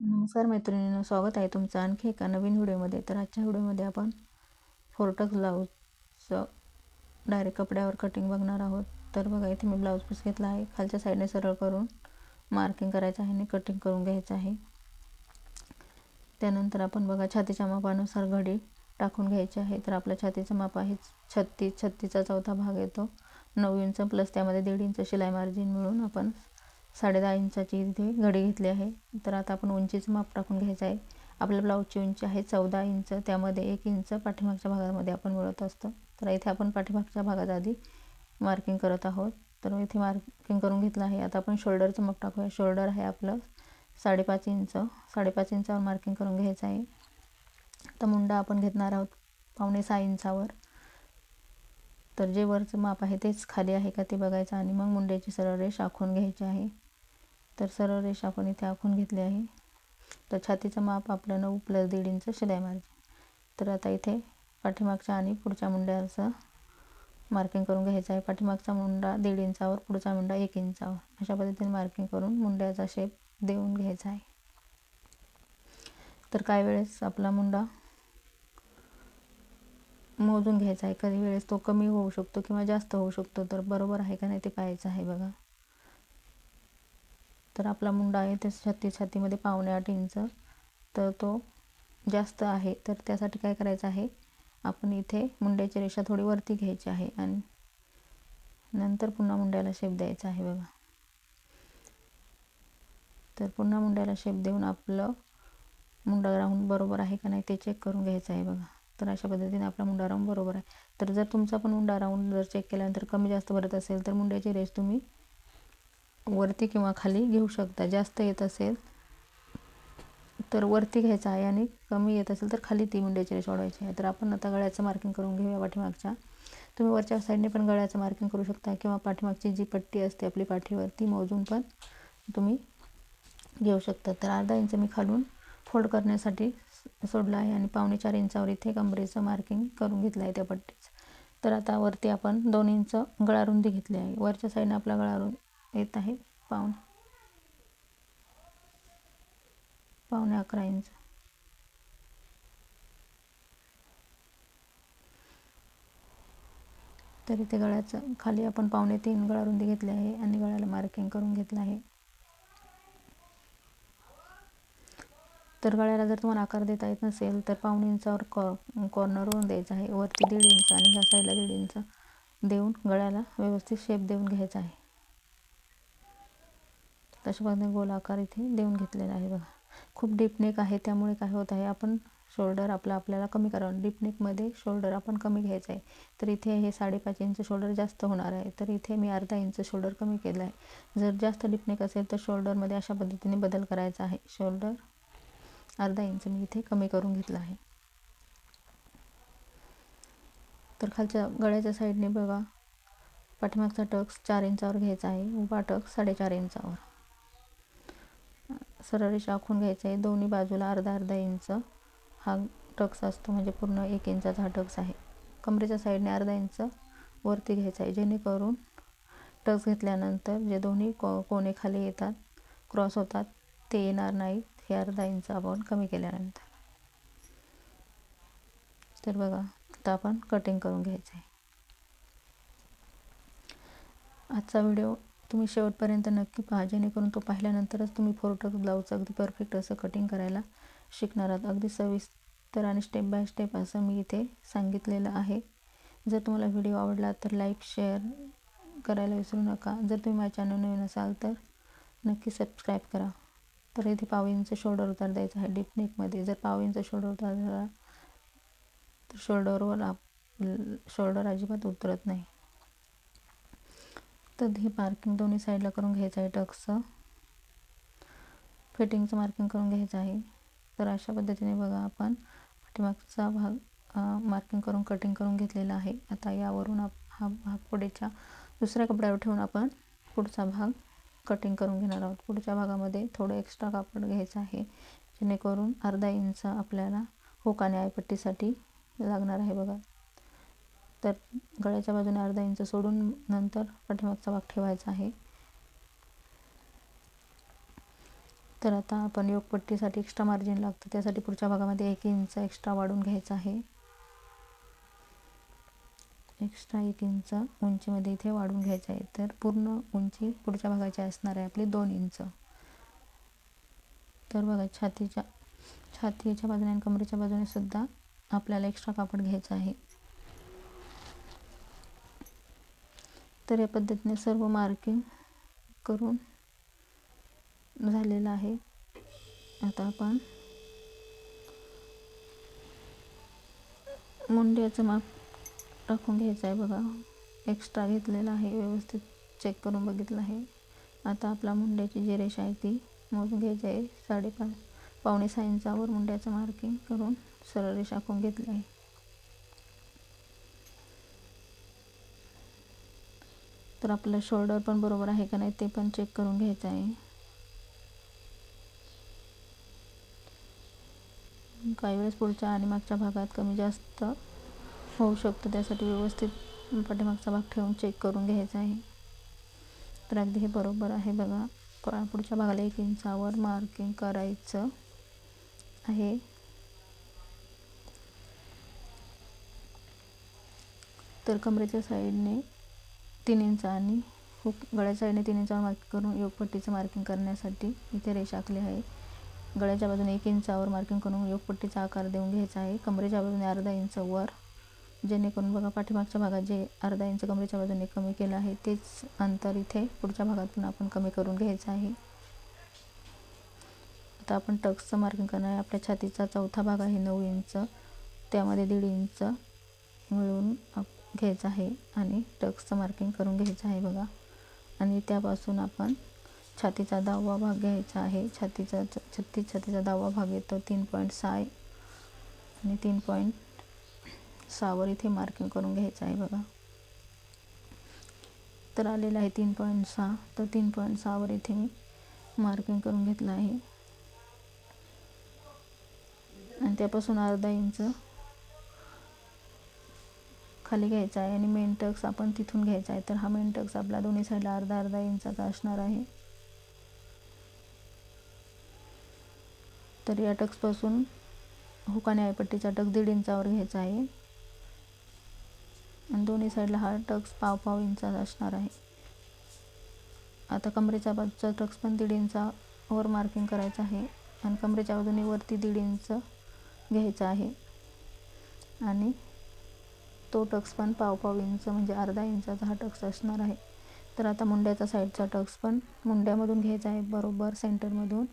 नमस्कार मैत्रिणींनो स्वागत आहे तुमचं आणखी एका नवीन व्हिडिओमध्ये. तर आजच्या व्हिडिओमध्ये आपण फोरटक्स ब्लाऊजचं डायरेक्ट कपड्यावर कटिंग बघणार आहोत. तर बघा इथे मी ब्लाऊज पीस घेतला आहे. खालच्या साईडने सरळ करून मार्किंग करायचं आहे आणि कटिंग करून घ्यायचं आहे. त्यानंतर आपण बघा छातीच्या मापानुसार घडी टाकून घ्यायची आहे. तर आपल्या छातीचं माप आहे छत्तीस. छत्तीसचा चौथा भाग येतो. नऊ इंच प्लस त्यामध्ये दीड इंच शिलाई मार्जिन मिळून आपण साडेदहा इंचाची इथे घडी घेतली आहे. तर आता आपण उंचीचं माप टाकून घ्यायचं आहे. आपल्या ब्लाऊजची उंची आहे चौदा इंच. त्यामध्ये एक इंच पाठीमागच्या भागामध्ये आपण मिळत असतो. तर इथे आपण पाठीमागच्या भागात आधी मार्किंग करत आहोत. तर इथे मार्किंग करून घेतलं आहे. आता आपण शोल्डरचं माप टाकूया. शोल्डर आहे आपलं साडेपाच इंच. साडेपाच इंचावर मार्किंग करून घ्यायचं आहे. तर मुंडा आपण घेणार आहोत पावणे सहा इंचावर. तर जे वरचं माप आहे तेच खाली आहे का ते बघायचं आणि मग मुंड्याची सरळ रेष आखून घ्यायची आहे. तर सरळ रेष आपण इथे आखून घेतली आहे. तर छातीचं माप आपलं नऊ प्लस दीड इंच शिलाई मार्जिन. तर आता इथे पाठीमागच्या आणि पुढच्या मुंड्याचं मार्किंग करून घ्यायचं आहे. पाठीमागचा मुंडा दीड इंचावर पुढचा मुंडा एक इंचावर. अशा पद्धतीने मार्किंग करून मुंड्याचा शेप देऊन घ्यायचा आहे. तर काही वेळेस आपला मुंडा मोजून घ्यायचा आहे. कधी वेळेस तो कमी होऊ शकतो किंवा जास्त होऊ शकतो. तर बरोबर आहे का नाही ते पाहायचं आहे बघा. तर आपला मुंडा आहे ते छाती छातीमध्ये पावणे आठ इंच. तर तो जास्त आहे. तर त्यासाठी काय करायचं आहे? आपण इथे मुंड्याची रेषा थोडी वरती घ्यायची आहे आणि नंतर पुन्हा मुंड्याला शेप द्यायचा आहे बघा. तर पुन्हा मुंड्याला शेप देऊन आपलं मुंडा राहून बरोबर आहे का नाही ते चेक करून घ्यायचं आहे बघा. तर अशा पद्धतीने आपला मुंडा राऊंड बरोबर आहे. तर जर तुमचा पण मुंडा राऊंड जर चेक केल्यानंतर कमी जास्त भरत असेल तर मुंड्याची रेस तुम्ही वरती किंवा खाली घेऊ शकता. जास्त येत असेल तर वरती घ्यायचा आहे आणि कमी येत असेल तर खाली ती मुंड्याची रेस वाढवायची आहे. तर आपण आता गळ्याचं मार्किंग करून घेऊया पाठीमागच्या. तुम्ही वरच्या साईडने पण गळ्याचं मार्किंग करू शकता किंवा पाठीमागची जी पट्टी असते आपली पाठीवर ती मोजून पण तुम्ही घेऊ शकता. तर अर्धा इंच मी खालून फोल्ड करण्यासाठी सोडलं आहे आणि पावणे चार इंचावर इथे कमरेचं मार्किंग करून घेतलं आहे त्या पट्टीचं. तर आता वरती आपण दोन इंच गळारुंदी घेतली आहे. वरच्या साईडनं आपला गळारुंद येत आहे पाऊण पावणे अकरा इंच. तर इथे गळ्याचं खाली आपण पावणे तीन गळारुंदी घेतली आहे आणि गळ्याला मार्किंग करून घेतलं आहे. तर गळ्याला जर तुम्हाला आकार देता येत नसेल तर पाऊण इंचावर कॉ कॉर्नरवरून द्यायचा आहे. वरती दीड इंच आणि ह्या साईडला दीड इंच देऊन गळ्याला व्यवस्थित शेप देऊन घ्यायचा आहे. तशा पद्धतीने गोल आकार इथे देऊन घेतलेला आहे बघा. खूप डीप आहे त्यामुळे काय होत आहे आपण शोल्डर आपला आपल्याला कमी करावं. डीप नेकमध्ये शोल्डर आपण कमी घ्यायचं आहे. तर इथे हे साडेपाच इंच शोल्डर जास्त होणार आहे. तर इथे मी अर्धा इंच शोल्डर कमी केलं आहे. जर जास्त डीप असेल तर शोल्डरमध्ये अशा पद्धतीने बदल करायचा आहे. शोल्डर अर्धा इंच मी इथे कमी करून घेतला आहे. तर खालच्या गळ्याच्या साईडने बघा. पाठीमागचा टक्स चार इंचावर घ्यायचा आहे उभा टक्स साडेचार इंचावर. सरळ रेषा आखून घ्यायचं आहे दोन्ही बाजूला अर्धा अर्धा इंच हा टक्स असतो म्हणजे पूर्ण एक इंचाचा हा टक्स आहे. कमरेच्या साईडने अर्धा इंच वरती घ्यायचा आहे जेणेकरून टक्स घेतल्यानंतर जे दोन्ही को कोणे खाली येतात क्रॉस होतात ते येणार नाही. हे अर्धा इंच आपण कमी केल्यानंतर. तर बघा आता आपण कटिंग करून घ्यायचं आहे आजचा व्हिडिओ तुम्ही शेवटपर्यंत नक्की पहा जेणेकरून तो पाहिल्यानंतरच तुम्ही फोरटक ब्लाऊज अगदी परफेक्ट असं कटिंग करायला शिकणार आहात. अगदी सविस्तर आणि स्टेप बाय स्टेप असं मी इथे सांगितलेलं आहे. जर तुम्हाला व्हिडिओ आवडला तर लाईक शेअर करायला विसरू नका. जर तुम्ही माझ्या चॅनल नवीन असाल तर नक्की सबस्क्राईब करा. तर इथे पाव इंच शोल्डर उतार द्यायचा आहे. डीप नेकमध्ये जर पाव इंच शोल्डर उतार झाला तर शोल्डरवर आप शोल्डर अजिबात उतरत नाही. तर हे मार्किंग दोन्ही साईडला करून घ्यायचं आहे टक्सचं. फिटिंगचं मार्किंग करून घ्यायचं आहे. तर अशा पद्धतीने बघा आपण पाठीमागचा भाग मार्किंग करून कटिंग करून घेतलेला आहे. आता यावरून हा भाग पुढेच्या दुसऱ्या कपड्यावर ठेवून आपण पुढचा भाग कटिंग करून घेणार आहोत. पुढच्या भागामध्ये थोडं एक्स्ट्रा कापड घ्यायचं आहे. जेणेकरून अर्धा इंच आपल्याला हुक आणि आयपट्टीसाठी लागणार आहे बघा. तर गळ्याच्या बाजूने अर्धा इंच सोडून नंतर पाठीमागचा भाग ठेवायचा आहे. तर आता आपण योगपट्टीसाठी एक्स्ट्रा मार्जिन लागतं. त्यासाठी पुढच्या भागामध्ये एक इंच एक्स्ट्रा वाढून घ्यायचा आहे. एक्स्ट्रा एक इंच उंचीमध्ये इथे वाढून घ्यायचं आहे. तर पूर्ण उंची पुढच्या भागाची असणार आहे आपली दोन इंच. तर बघा छातीच्या छातीच्या बाजूने आणि कमरेच्या बाजूने सुद्धा आपल्याला एक्स्ट्रा कापड घ्यायचं आहे. तर या पद्धतीने सर्व मार्किंग करून झालेलं आहे. आता आपण मुंड्याचं माप टाकून घ्यायचं आहे बघा. एक्स्ट्रा घेतलेलं आहे व्यवस्थित चेक करून बघितलं आहे. आता आपला मुंड्याची जी रेषा आहे ती मोजून घ्यायची आहे. साडेपाच पावणे सहा इंचावर मुंड्याचं मार्किंग करून सरळ रेषा आखून घेतली आहे. तर आपलं शोल्डर पण बरोबर आहे का नाही ते पण चेक करून घ्यायचं आहे. काही वेळेस पुढच्या आणि मागच्या भागात कमी जास्त होऊ शकतं. त्यासाठी व्यवस्थित पाठीमागचा भाग ठेवून चेक करून घ्यायचा आहे. तर अगदी हे बरोबर आहे बघा. पुढच्या भागाला एक इंचावर मार्किंग करायचं आहे. तर कमरेच्या साईडने तीन इंच आणि हुक गळ्याच्या साईडने तीन इंचावर मार्किंग करून योगपट्टीचं मार्किंग करण्यासाठी इथे रेषा आखली आहे. गळ्याच्या बाजूने एक इंचावर मार्किंग करून योगपट्टीचा आकार देऊन घ्यायचा आहे. कमरेच्या बाजूने अर्धा इंच वर जेणेकरून बघा पाठीमागच्या भागात जे अर्धा इंच कमरेच्या बाजूने कमी केलं आहे तेच अंतर इथे पुढच्या भागातून आपण कमी करून घ्यायचं आहे. आता आपण टक्सचं मार्किंग करणार आहे. आपल्या छातीचा चौथा भाग आहे नऊ इंच त्यामध्ये दीड इंच मिळून घ्यायचं आहे आणि टक्सचं मार्किंग करून घ्यायचं आहे बघा. आणि त्यापासून आपण छातीचा दहावा भाग घ्यायचा आहे. छातीचा छत्तीस छातीचा दहावा भाग येतो तीन पॉईंट सहा आणि तीन पॉईंट सहावर इथे मार्किंग करून घ्यायचं आहे बघा. तर आलेलं आहे तीन पॉईंट सहा. तर तीन पॉईंट सहावर इथे मी मार्किंग करून घेतलं आहे. आणि त्यापासून अर्धा इंच खाली घ्यायचा आहे आणि मेन टक्स आपण तिथून घ्यायचा आहे. तर हा मेन टक्स आपला दोन्ही साईडला अर्धा अर्धा इंचाचा असणार आहे. तर या टक्सपासून हुकाने आयपट्टीचा टक्स दीड इंचावर घ्यायचा आहे. आणि दोन्ही साईडला हा टक्स पाव पाव इंचाचा असणार आहे. आता कमरेच्या बाजूचा टक्स पण दीड इंचावर मार्किंग करायचं आहे आणि कमरेच्या बाजूने वरती दीड इंच घ्यायचा आहे. आणि तो टक्स पण पाव पाव इंच म्हणजे अर्धा इंचाचा हा टक्स असणार आहे. तर आता मुंड्याचा साईडचा टक्स पण मुंड्यामधून घ्यायचा आहे बरोबर सेंटरमधून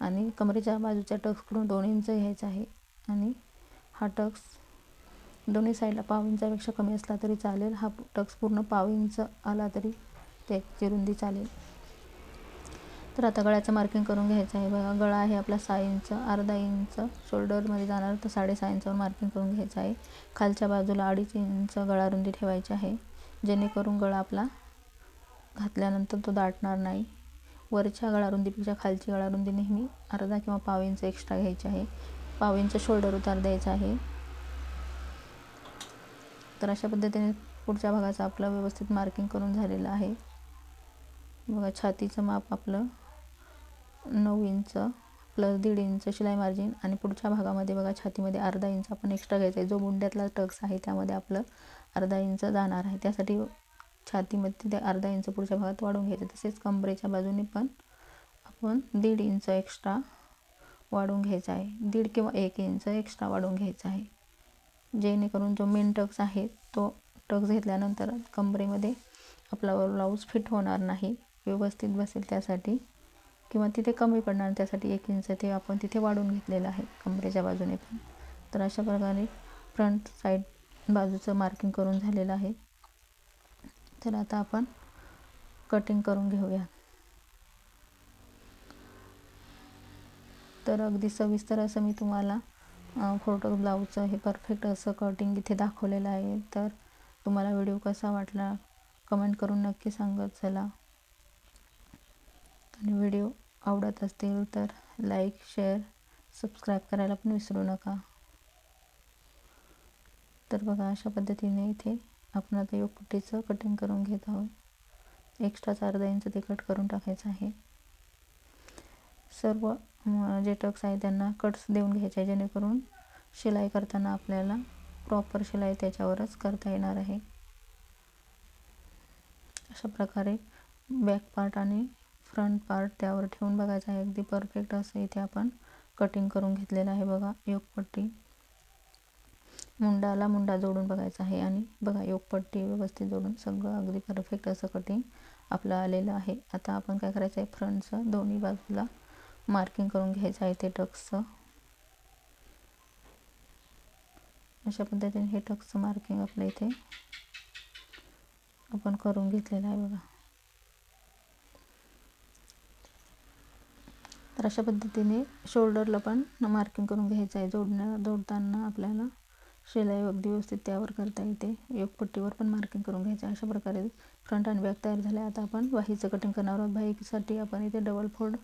आणि कमरेच्या बाजूच्या टक्सकडून दोन इंच घ्यायचा आहे. आणि हा टक्स दोन्ही साईडला पाव इंचापेक्षा कमी असला तरी चालेल. हा टक्स पूर्ण पाव इंच आला तरी त्याची रुंदी चालेल. तर आता गळ्याचं मार्किंग करून घ्यायचं आहे. बघा गळा आहे आपला सहा इंच अर्धा इंच शोल्डरमध्ये जाणार तर साडेसहा इंचावर मार्किंग करून घ्यायचं आहे. खालच्या बाजूला अडीच इंच गळा रुंदी ठेवायची आहे. जेणेकरून गळा आपला घातल्यानंतर तो दाटणार नाही. वरच्या गळा रुंदीपेक्षा खालची गळा रुंदी नेहमी अर्धा किंवा पाव इंच एक्स्ट्रा घ्यायची आहे. पाव इंच शोल्डर उतार द्यायचा आहे. तर अशा पद्धतीने पुढच्या भागाचं आपलं व्यवस्थित मार्किंग करून झालेलं आहे. बघा छातीचं माप आपलं नऊ इंच प्लस दीड इंच शिलाई मार्जिन आणि पुढच्या भागामध्ये बघा छातीमध्ये अर्धा इंच आपण एक्स्ट्रा घ्यायचा आहे. जो बुंड्यातला टक्स आहे त्यामध्ये आपलं अर्धा इंच जाणार आहे. त्यासाठी छातीमध्ये ते अर्धा इंच पुढच्या भागात वाढून घ्यायचं. तसेच कंबरेच्या बाजूने पण आपण दीड इंच एक्स्ट्रा वाढून घ्यायचा आहे. दीड किंवा एक इंच एक्स्ट्रा वाढवून घ्यायचा आहे. जेणेकरून जो मेन टक्स आहे तो टक्स घेतल्यानंतर कंबरेमध्ये आपला ब्लाऊज फिट होणार नाही व्यवस्थित बसेल त्यासाठी किंवा तिथे कमी पडणार त्यासाठी एक इंच ते आपण तिथे वाढून घेतलेलं आहे कंबरेच्या बाजूने पण. तर अशा प्रकारे फ्रंट साईड बाजूचं मार्किंग करून झालेलं आहे. तर आता आपण कटिंग करून घेऊया. तर अगदी सविस्तर असं मी तुम्हाला फोटो ब्लाऊजचं हे परफेक्ट असं कटिंग इथे दाखवलेलं आहे. तर तुम्हाला व्हिडिओ कसा वाटला? कमेंट करून नक्की सांगत चला. आणि व्हिडिओ आवडत असतील तर लाईक शेअर सबस्क्राईब करायला पण विसरू नका. तर बघा अशा पद्धतीने इथे आपण आता योगपुटीचं कटिंग करून घेत आहोत. एक्स्ट्राचा अर्धा इंच ते कट करून टाकायचं आहे. सर्व जे टक्स आहे त्यांना कट्स देऊन घ्यायचे आहे जेणेकरून शिलाई करताना आपल्याला प्रॉपर शिलाई त्याच्यावरच करता येणार आहे. अशा प्रकारे बॅक पार्ट आणि फ्रंट पार्ट त्यावर ठेवून बघायचं आहे. अगदी परफेक्ट असं इथे आपण कटिंग करून घेतलेलं आहे बघा योगपट्टी. मुंडाला मुंडा जोडून बघायचा आहे आणि बघा योगपट्टी व्यवस्थित जोडून सगळं अगदी परफेक्ट असं कटिंग आपलं आलेलं आहे. आता आपण काय करायचं आहे? फ्रंटचं दोन्ही बाजूला मार्किंग करून घ्यायचं आहे ते टक्सचं अशा पद्धतीने हे टक्सचं मार्किंग आपल्या इथे आपण करून घेतलेलं आहे बघा. तर अशा पद्धतीने शोल्डरला पण मार्किंग करून घ्यायचं आहे. जोडण्या जोडताना आपल्याला शिलाई अगदी व्यवस्थित त्यावर करता येते. योगपट्टीवर पण मार्किंग करून घ्यायचं आहे. अशा प्रकारे फ्रंट आणि बॅक तयार झाले आता आपण बाहीचं कटिंग करणार आहोत. बाहीसाठी आपण इथे डबल फोल्ड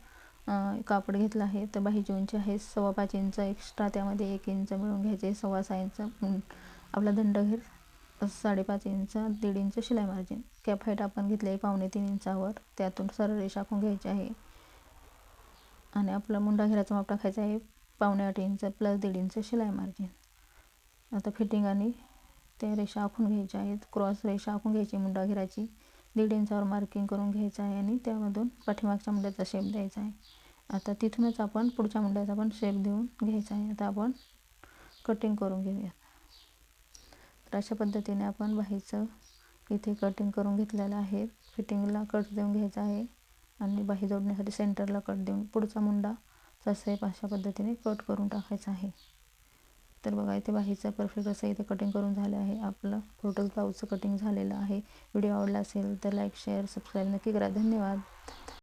कापड घेतलं आहे. तर बाहीची उंची आहे. सव्वा पाच इंच एक्स्ट्रा त्यामध्ये एक इंच मिळून घ्यायचे. सव्वा सहा इंच आपला दंड घेर साडेपाच इंच दीड इंच शिलाई मार्जिन कॅप हाईट आपण घेतली आहे पावणे तीन इंचावर. त्यातून सरळ रेषा आखून घ्यायची आहे. आणि आपला मुंडा घेराचा माप टाकायचा आहे. पावणे आठ इंच प्लस दीड इंच शिलाई मार्जिन आता फिटिंग आणि त्या रेषा आखून घ्यायच्या आहेत. क्रॉस रेषा आखून घ्यायची मुंडा घेराची. दीड इंचावर मार्किंग करून घ्यायचं आहे आणि त्यामधून पाठीमागच्या मुंड्याचा शेप द्यायचा आहे. आता तिथूनच आपण पुढच्या मुंड्याचा पण शेप देऊन घ्यायचा आहे. आता आपण कटिंग करून घेऊया. तर अशा पद्धतीने आपण बाहीचं इथे कटिंग करून घेतलेलं आहे. फिटिंगला कट देऊन घ्यायचा आहे आणि बाही जोडण्यासाठी सेंटरला कट देऊन पुढचा मुंडा शेप अशा पद्धतीने कट करून टाकायचा आहे. तर बघा इथे बाहीचं परफेक्ट असं इथे कटिंग करून झालं आहे. आपलं टोटल ब्लाऊजचं कटिंग झालेलं आहे. व्हिडिओ आवडला असेल तर लाईक शेअर सबस्क्राईब नक्की करा. धन्यवाद.